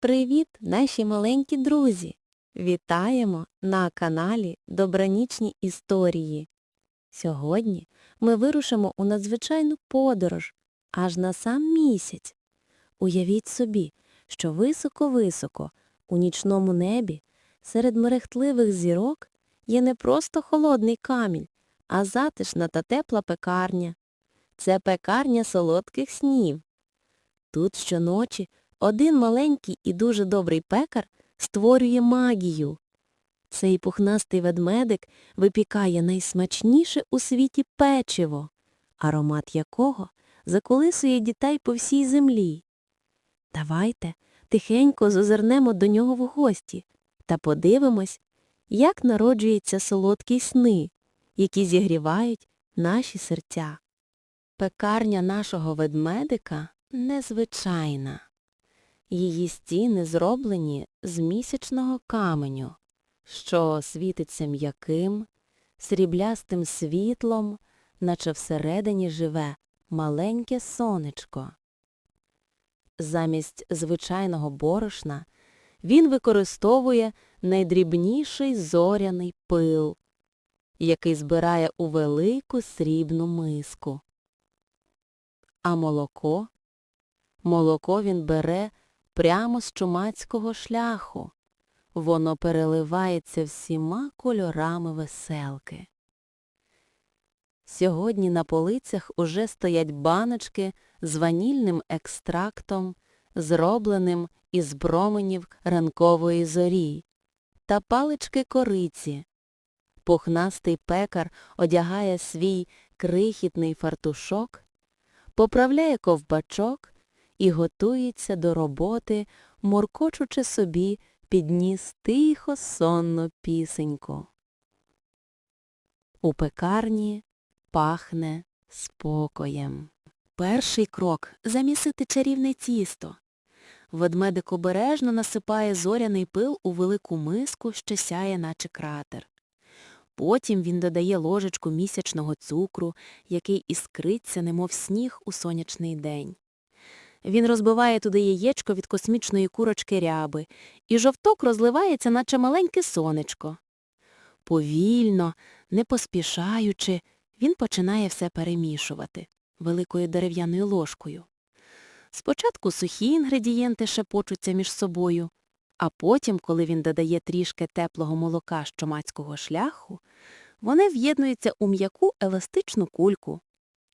Привіт, наші маленькі друзі! Вітаємо на каналі Добранічні історії. Сьогодні ми вирушимо у надзвичайну подорож аж на сам місяць. Уявіть собі, що високо-високо у нічному небі серед мерехтливих зірок є не просто холодний камінь, а затишна та тепла пекарня. Це пекарня солодких снів. Тут щоночі один маленький і дуже добрий пекар створює магію. Цей пухнастий ведмедик випікає найсмачніше у світі печиво, аромат якого заколисує дітей по всій землі. Давайте тихенько зазирнемо до нього в гості та подивимось, як народжуються солодкі сни, які зігрівають наші серця. Пекарня нашого ведмедика незвичайна. Її стіни зроблені з місячного каменю, що світиться м'яким, сріблястим світлом, наче всередині живе маленьке сонечко. Замість звичайного борошна він використовує найдрібніший зоряний пил, який збирає у велику срібну миску. А молоко? Молоко він бере прямо з чумацького шляху. Воно переливається всіма кольорами веселки. Сьогодні на полицях уже стоять баночки з ванільним екстрактом, зробленим із променів ранкової зорі, та палички кориці. Пухнастий пекар одягає свій крихітний фартушок, поправляє ковбачок і готується до роботи, моркочучи собі підніс тихо сонну пісеньку. У пекарні пахне спокоєм. Перший крок замісити чарівне тісто. Ведмедик обережно насипає зоряний пил у велику миску, що сяє, наче кратер. Потім він додає ложечку місячного цукру, який іскриться, немов сніг у сонячний день. Він розбиває туди яєчко від космічної курочки ряби, і жовток розливається, наче маленьке сонечко. Повільно, не поспішаючи, він починає все перемішувати великою дерев'яною ложкою. Спочатку сухі інгредієнти шепочуться між собою, а потім, коли він додає трішки теплого молока з чомацького шляху, вони в'єднуються у м'яку еластичну кульку.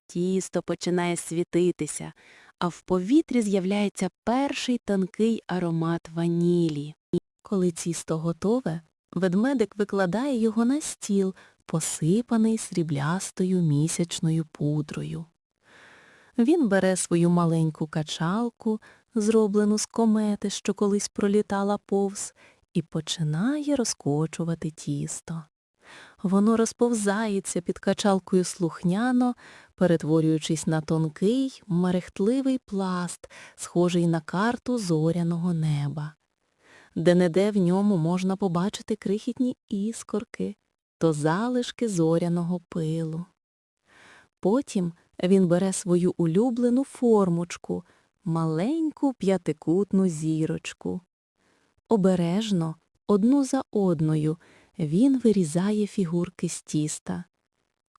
Тісто починає світитися, а в повітрі з'являється перший тонкий аромат ванілі. Коли тісто готове, ведмедик викладає його на стіл, посипаний сріблястою місячною пудрою. Він бере свою маленьку качалку, зроблену з комети, що колись пролітала повз, і починає розкочувати тісто. Воно розповзається під качалкою слухняно, перетворюючись на тонкий, мерехтливий пласт, схожий на карту зоряного неба. Де-не-де в ньому можна побачити крихітні іскорки, то залишки зоряного пилу. Потім він бере свою улюблену формочку, маленьку п'ятикутну зірочку. Обережно, одну за одною, він вирізає фігурки з тіста.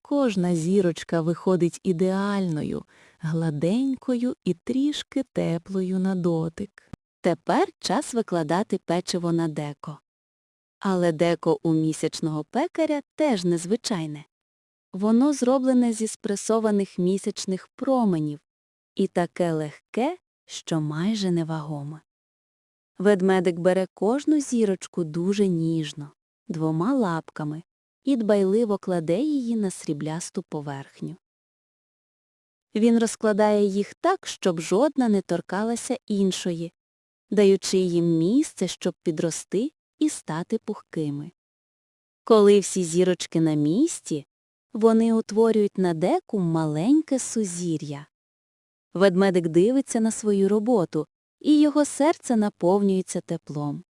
Кожна зірочка виходить ідеальною, гладенькою і трішки теплою на дотик. Тепер час викладати печиво на деко. Але деко у місячного пекаря теж незвичайне. Воно зроблене зі спресованих місячних променів і таке легке, що майже невагоме. Ведмедик бере кожну зірочку дуже ніжно, двома лапками і дбайливо кладе її на сріблясту поверхню. Він розкладає їх так, щоб жодна не торкалася іншої, даючи їм місце, щоб підрости і стати пухкими. Коли всі зірочки на місці, вони утворюють на деку маленьке сузір'я. Ведмедик дивиться на свою роботу, і його серце наповнюється теплом.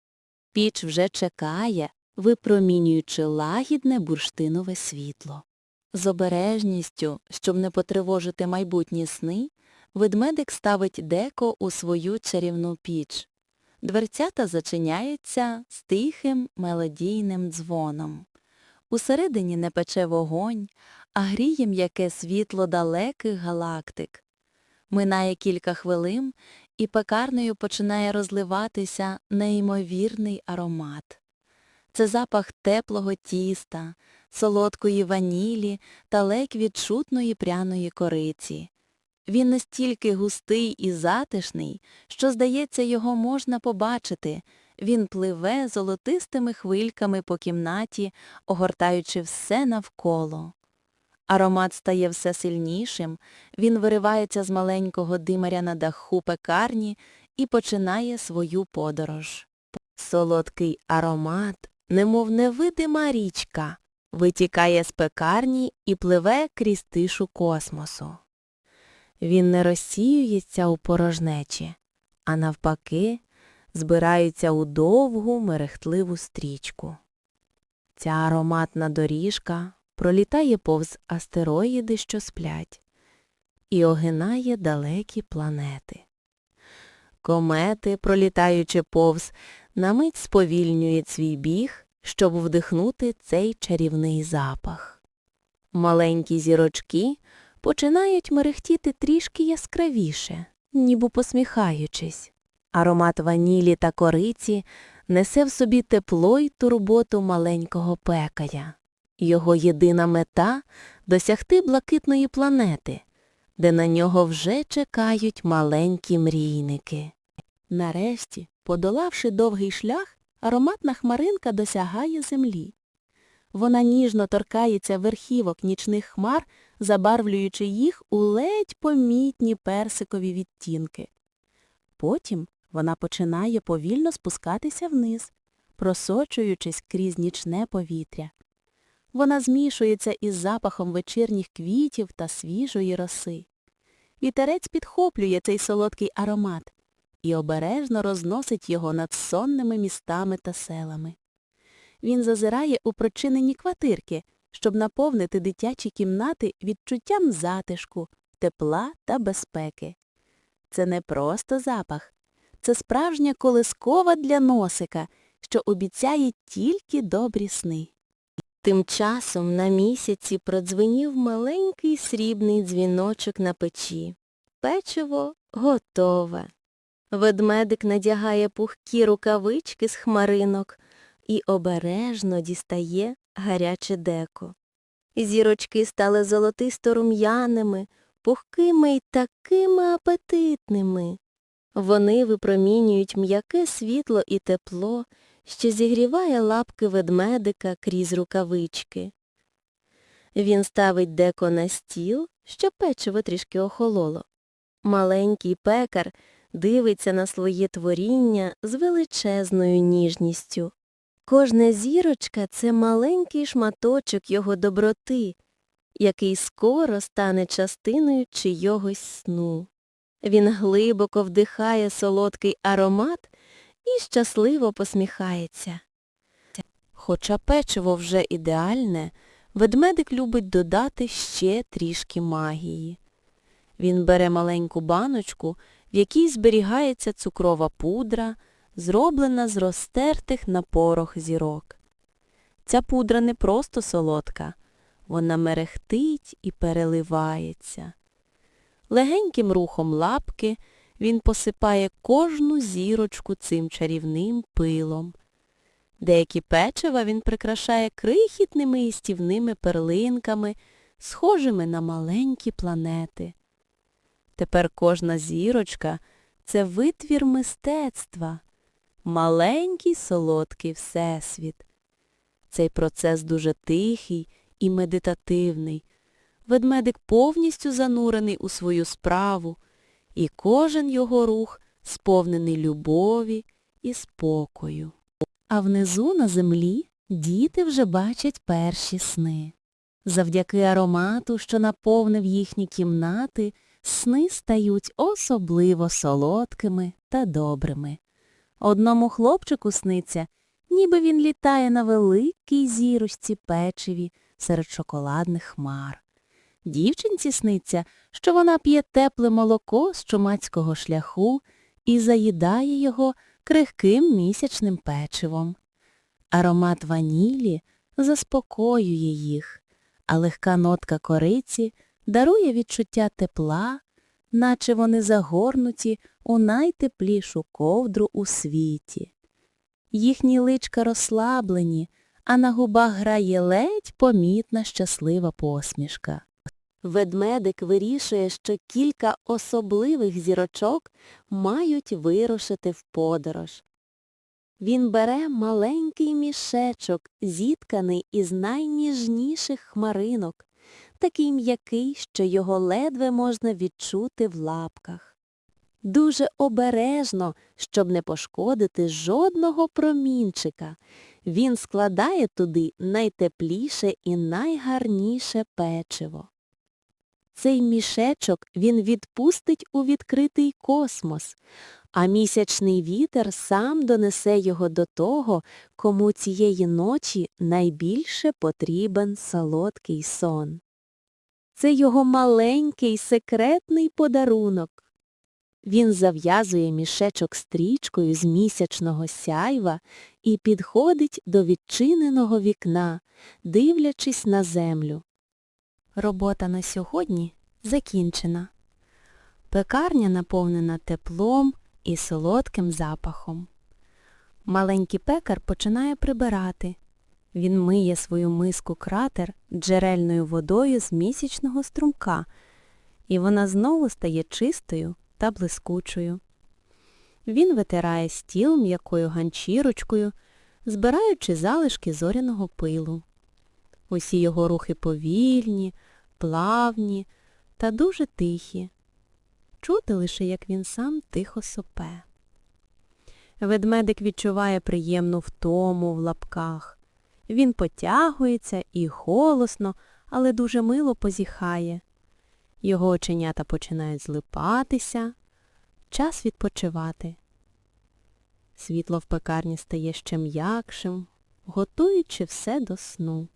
Піч вже чекає, випромінюючи лагідне бурштинове світло. З обережністю, щоб не потривожити майбутні сни, ведмедик ставить деко у свою чарівну піч. Дверцята зачиняються з тихим мелодійним дзвоном. Усередині не пече вогонь, а гріє м'яке світло далеких галактик. Минає кілька хвилин, і пекарнею починає розливатися неймовірний аромат. Це запах теплого тіста, солодкої ванілі та ледь відчутної пряної кориці. Він настільки густий і затишний, що, здається, його можна побачити. Він пливе золотистими хвильками по кімнаті, огортаючи все навколо. Аромат стає все сильнішим, він виривається з маленького димаря на даху пекарні і починає свою подорож. Солодкий аромат, немов невидима річка, витікає з пекарні і пливе крізь тишу космосу. Він не розсіюється у порожнечі, а навпаки, збирається у довгу мерехтливу стрічку. Ця ароматна доріжка пролітає повз астероїди, що сплять, і огинає далекі планети. Комети, пролітаючи повз, на мить сповільнюють свій біг, щоб вдихнути цей чарівний запах. Маленькі зірочки починають мерехтіти трішки яскравіше, ніби посміхаючись. Аромат ванілі та кориці несе в собі тепло й турботу маленького пекаря. Його єдина мета досягти блакитної планети, де на нього вже чекають маленькі мрійники. Нарешті, подолавши довгий шлях, ароматна хмаринка досягає землі. Вона ніжно торкається верхівок нічних хмар, забарвлюючи їх у ледь помітні персикові відтінки. Потім вона починає повільно спускатися вниз, просочуючись крізь нічне повітря. Вона змішується із запахом вечірніх квітів та свіжої роси. Вітерець підхоплює цей солодкий аромат і обережно розносить його над сонними містами та селами. Він зазирає у прочинені квартирки, щоб наповнити дитячі кімнати відчуттям затишку, тепла та безпеки. Це не просто запах, це справжня колискова для носика, що обіцяє тільки добрі сни. Тим часом на місяці продзвенів маленький срібний дзвіночок на печі. Печиво готове. Ведмедик надягає пухкі рукавички з хмаринок і обережно дістає гаряче деко. Зірочки стали золотисто рум'яними, пухкими й такими апетитними. Вони випромінюють м'яке світло і тепло, що зігріває лапки ведмедика крізь рукавички. Він ставить деко на стіл, щоб печиво трішки охололо. Маленький пекар дивиться на своє творіння з величезною ніжністю. Кожна зірочка це маленький шматочок його доброти, який скоро стане частиною чийогось сну. Він глибоко вдихає солодкий аромат і щасливо посміхається. Хоча печиво вже ідеальне, ведмедик любить додати ще трішки магії. Він бере маленьку баночку, в якій зберігається цукрова пудра, зроблена з розтертих на порох зірок. Ця пудра не просто солодка, вона мерехтить і переливається. Легеньким рухом лапки він посипає кожну зірочку цим чарівним пилом. Деякі печива він прикрашає крихітними істівними перлинками, схожими на маленькі планети. Тепер кожна зірочка це витвір мистецтва, маленький солодкий всесвіт. Цей процес дуже тихий і медитативний. Ведмедик повністю занурений у свою справу, і кожен його рух сповнений любові і спокою. А внизу на землі діти вже бачать перші сни. Завдяки аромату, що наповнив їхні кімнати, сни стають особливо солодкими та добрими. Одному хлопчику сниться, ніби він літає на великій зірочці печиві серед шоколадних хмар. Дівчинці сниться, що вона п'є тепле молоко з чумацького шляху і заїдає його крихким місячним печивом. Аромат ванілі заспокоює їх, а легка нотка кориці дарує відчуття тепла, наче вони загорнуті у найтеплішу ковдру у світі. Їхні личка розслаблені, а на губах грає ледь помітна щаслива посмішка. Ведмедик вирішує, що кілька особливих зірочок мають вирушити в подорож. Він бере маленький мішечок, зітканий із найніжніших хмаринок, такий м'який, що його ледве можна відчути в лапках. Дуже обережно, щоб не пошкодити жодного промінчика, він складає туди найтепліше і найгарніше печиво. Цей мішечок він відпустить у відкритий космос, а місячний вітер сам донесе його до того, кому цієї ночі найбільше потрібен солодкий сон. Це його маленький секретний подарунок. Він зав'язує мішечок стрічкою з місячного сяйва і підходить до відчиненого вікна, дивлячись на землю. Робота на сьогодні закінчена. Пекарня наповнена теплом і солодким запахом. Маленький пекар починає прибирати. Він миє свою миску кратер джерельною водою з місячного струмка, і вона знову стає чистою та блискучою. Він витирає стіл м'якою ганчірочкою, збираючи залишки зоряного пилу. Усі його рухи повільні, плавні та дуже тихі. Чути лише, як він сам тихо сопе. Ведмедик відчуває приємну втому в лапках. Він потягується і голосно, але дуже мило позіхає. Його оченята починають злипатися. Час відпочивати. Світло в пекарні стає ще м'якшим, готуючи все до сну.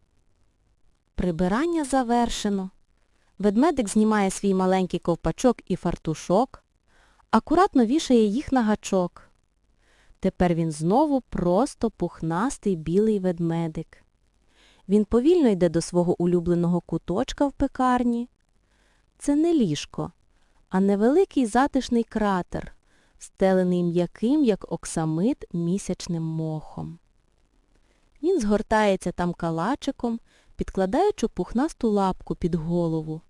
Прибирання завершено. Ведмедик знімає свій маленький ковпачок і фартушок, акуратно вішає їх на гачок. Тепер він знову просто пухнастий білий ведмедик. Він повільно йде до свого улюбленого куточка в пекарні. Це не ліжко, а невеликий затишний кратер, стелений м'яким, як оксамит, місячним мохом. Він згортається там калачиком, підкладаючи пухнасту лапку під голову.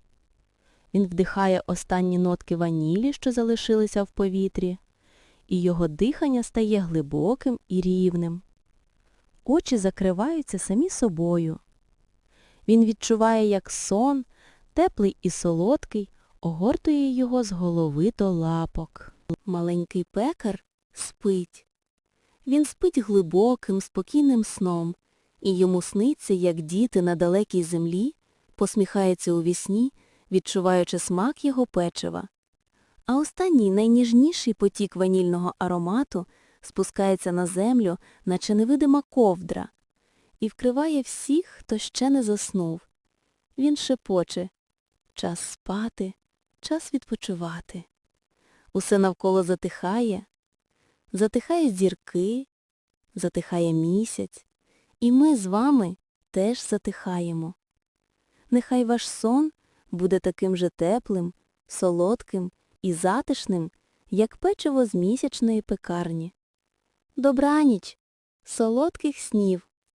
Він вдихає останні нотки ванілі, що залишилися в повітрі, і його дихання стає глибоким і рівним. Очі закриваються самі собою. Він відчуває, як сон, теплий і солодкий, огортує його з голови до лапок. Маленький пекар спить. Він спить глибоким, спокійним сном, і йому сниться, як діти на далекій землі, посміхається у вісні, відчуваючи смак його печива. А останній найніжніший потік ванільного аромату спускається на землю, наче невидима ковдра, і вкриває всіх, хто ще не заснув. Він шепоче час спати, час відпочивати. Усе навколо затихає, затихають зірки, затихає місяць, і ми з вами теж затихаємо. Нехай ваш сон буде таким же теплим, солодким і затишним, як печиво з місячної пекарні. Добраніч, солодких снів!